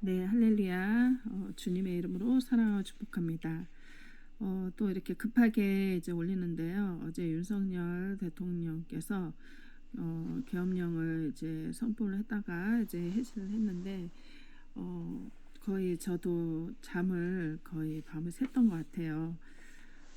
네, 할렐루야. 어, 주님의 이름으로 사랑하고 축복합니다. 어, 또 이렇게 급하게 이제 올리는데요. 어제 윤석열 대통령께서 어, 계엄령을 이제 선포를 했다가 이제 해지를 했는데 어, 거의 저도 잠을 거의 밤을 샜던 것 같아요.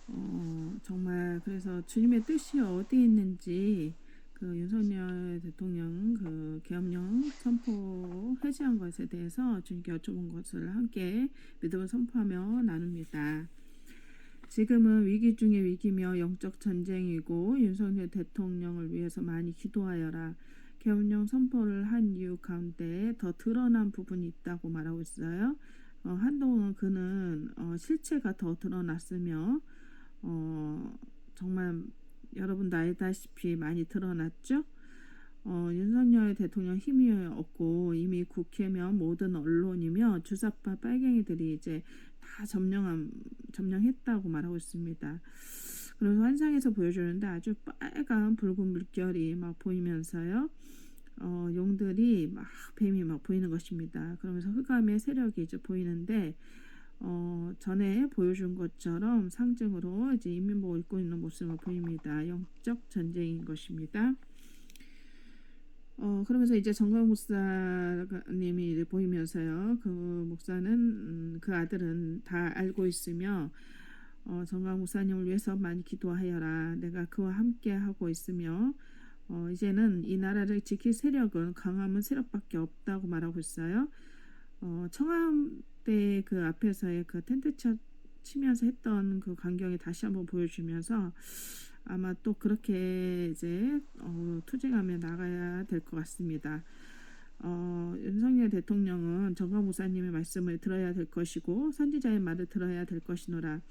어, 정말 그래서 주님의 뜻이 어디 있는지 그 윤석열 대통령 그 계엄령 선포 해제한 것에 대해서 주님께 여쭤본 것을 함께 믿음을 선포하며 나눕니다. 지금은 위기 중의 위기며 영적 전쟁이고 윤석열 대통령을 위해서 많이 기도하여라. 계엄령 선포를 한 이유 가운데 더 드러난 부분이 있다고 말하고 있어요. 어, 한동안 그는 어, 실체가 더 드러났으며 어, 정말 여러분도 알다시피 많이 드러났죠. 어, 윤석열 대통령 힘이 없고 이미 국회며 모든 언론이며 주사파 빨갱이들이 이제 다 점령한 점령했다고 말하고 있습니다. 그래서 환상에서 보여주는데 아주 빨간 붉은 물결이 막 보이면서요. 어, 용들이 막 뱀이 막 보이는 것입니다. 그러면서 흑암의 세력이 이제 보이는데 어, 전에 보여준 것처럼 상징으로 이제 인민복을 입고 있는 모습을 보입니다. 영적 전쟁인 것입니다. 어, 그러면서 이제 정강 목사님이 보이면서요. 그 목사는, 음, 그 아들은 다 알고 있으며, 어, 정강 목사님을 위해서 많이 기도하여라. 내가 그와 함께 하고 있으며, 어, 이제는 이 나라를 지킬 세력은 강함은 세력밖에 없다고 말하고 있어요. 어, 때그 앞에서의 그 텐트 쳐, 치면서 했던 그 광경이 다시 한번 보여주면서 아마 또 그렇게 이제 어, 투쟁하며 나가야 될 것 같습니다. 어, 윤석열 대통령은 정강 목사님의 말씀을 들어야 될 것이고 선지자의 말을 들어야 될 것이노라.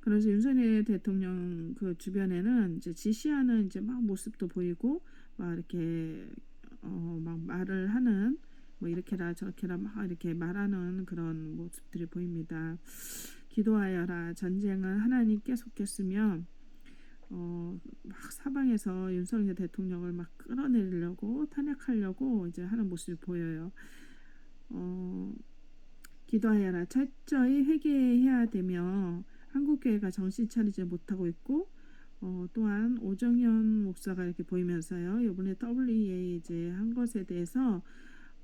그래서 윤석열 대통령 그 주변에는 이제 지시하는 이제 막 모습도 보이고 막 이렇게 어, 막 말을 하는 뭐 이렇게라 저렇게라 막 이렇게 말하는 그런 모습들이 보입니다. 기도하여라 전쟁은 하나님께 속했으며 어, 막 사방에서 윤석열 대통령을 막 끌어내리려고 탄핵하려고 이제 하는 모습이 보여요. 어, 기도하여라 철저히 회개해야 되며 한국교회가 정신 차리지 못하고 있고 어, 또한 오정현 목사가 이렇게 보이면서요. 이번에 WEA 이제 한 것에 대해서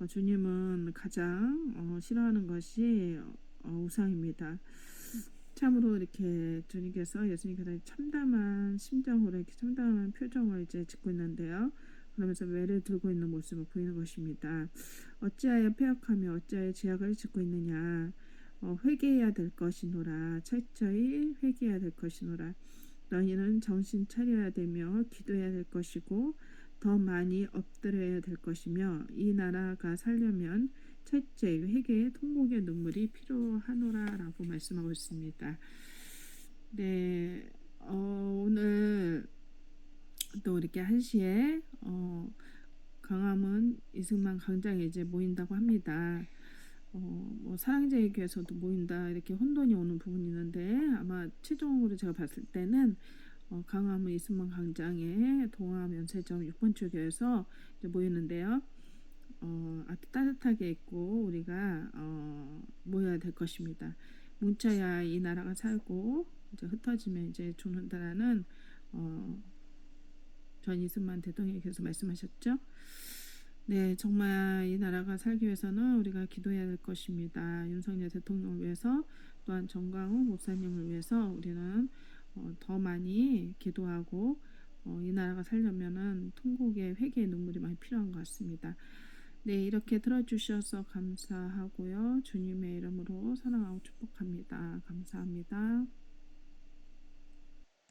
어, 주님은 가장 어, 싫어하는 것이 어, 우상입니다. 참으로 이렇게 주님께서 예수님께서 참담한 심정으로 이렇게 참담한 표정을 이제 짓고 있는데요. 그러면서 매를 들고 있는 모습을 보이는 것입니다. 어찌하여 폐역하며 어찌하여 죄악을 짓고 있느냐. 어, 회개해야 될 것이노라. 철저히 회개해야 될 것이노라. 너희는 정신 차려야 되며 기도해야 될 것이고 더 많이 엎드려야 될 것이며 이 나라가 살려면 첫째 회개의 통곡의 눈물이 필요하노라라고 말씀하고 있습니다. 네, 어, 오늘 또 이렇게 한 시에 어, 강함은 이승만 강장에 이제 모인다고 합니다. 어, 뭐 사랑제일교에서도 모인다 이렇게 혼돈이 오는 부분이 있는데 아마 최종으로 제가 봤을 때는 어, 강화문 이승만 광장에 동아면세점 6번 쪽에서 모이는데요. 어, 아주 따뜻하게 있고 우리가 어, 모여야 될 것입니다. 뭉쳐야 이 나라가 살고 이제 흩어지면 이제 죽는다라는 어, 전 이승만 대통령께서 말씀하셨죠. 네, 정말 이 나라가 살기 위해서는 우리가 기도해야 될 것입니다. 윤석열 대통령을 위해서 또한 정광훈 목사님을 위해서 우리는 많이 기도하고 어, 이 나라가 살려면은 통곡의 회개의 눈물이 많이 필요한 것 같습니다. 네, 이렇게 들어주셔서 감사하고요. 주님의 이름으로 사랑하고 축복합니다. 감사합니다.